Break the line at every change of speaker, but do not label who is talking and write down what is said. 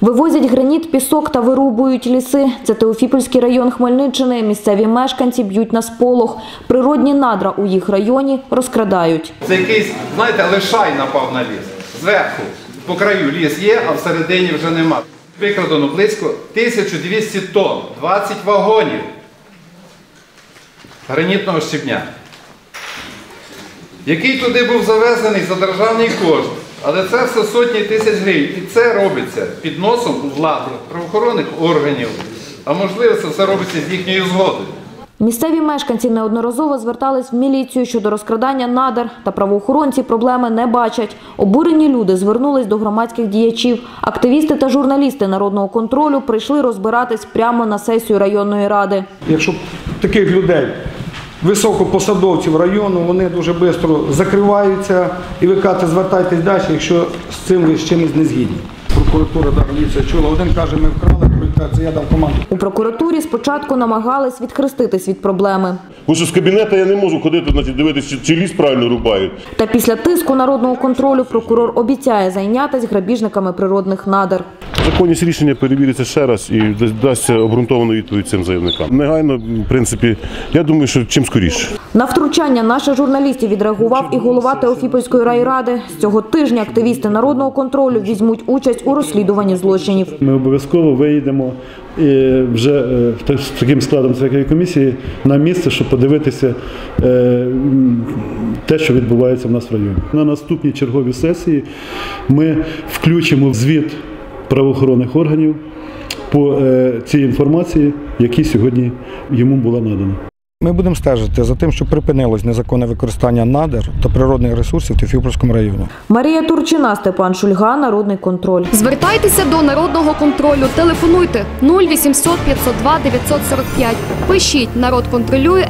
Вивозять граніт, пісок та вирубують ліси. Це Теофіпольський район Хмельниччини. Місцеві мешканці б'ють на сполох. Природні надра у їх районі розкрадають.
Це якийсь, знаєте, лишай напав на ліс. Зверху, по краю ліс є, а всередині вже нема. Викрадено близько 1200 тонн, 20 вагонів гранітного щебня, який туди був завезений за державний кошт. Але це все сотні тисяч гривень. І це робиться під носом у влади, правоохоронних органів. А можливо, це все робиться з їхньою згодою.
Місцеві мешканці неодноразово звертались в міліцію щодо розкрадання надр, та правоохоронці проблеми не бачать. Обурені люди звернулись до громадських діячів. Активісти та журналісти народного контролю прийшли розбиратись прямо на сесію районної ради.
Якщо таких людей, високопосадовців району, вони дуже швидко закриваються і ви кажете, звертайтесь далі, якщо з цим ви з чимось не згідні. Прокуратура да, поліція чула, один каже, ми вкрали, другий це я дав команду.
У прокуратурі спочатку намагались відхреститись від проблеми.
Бо що з кабінету я не можу ходити, значить, дивитися, чи, чи ліс правильно рубають.
Та після тиску народного контролю прокурор обіцяє зайнятися грабіжниками природних надр.
Законність рішення перевіриться ще раз і дасть- дасться обґрунтовану відповідь цим заявникам. Негайно, в принципі, я думаю, що чим скоріше.
На втручання наших журналістів відреагував і голова Теофіпольської райради. З цього тижня активісти народного контролю візьмуть участь у розслідуванні злочинів.
Ми обов'язково виїдемо е, вже е, з таким складом цієї комісії на місце, щоб подивитися е, те, що відбувається в нас в районі. На наступній черговій сесії ми включимо звіт правоохоронних органів по е, цій інформації, які сьогодні йому була надана.
Ми будемо стежити за тим, щоб припинилось незаконне використання надр та природних ресурсів в Тефіпольському районі.
Марія Турчина, Степан Шульга, Народний контроль.
Звертайтеся до народного контролю. Телефонуйте 0800 502 945. Пишіть народ контролює.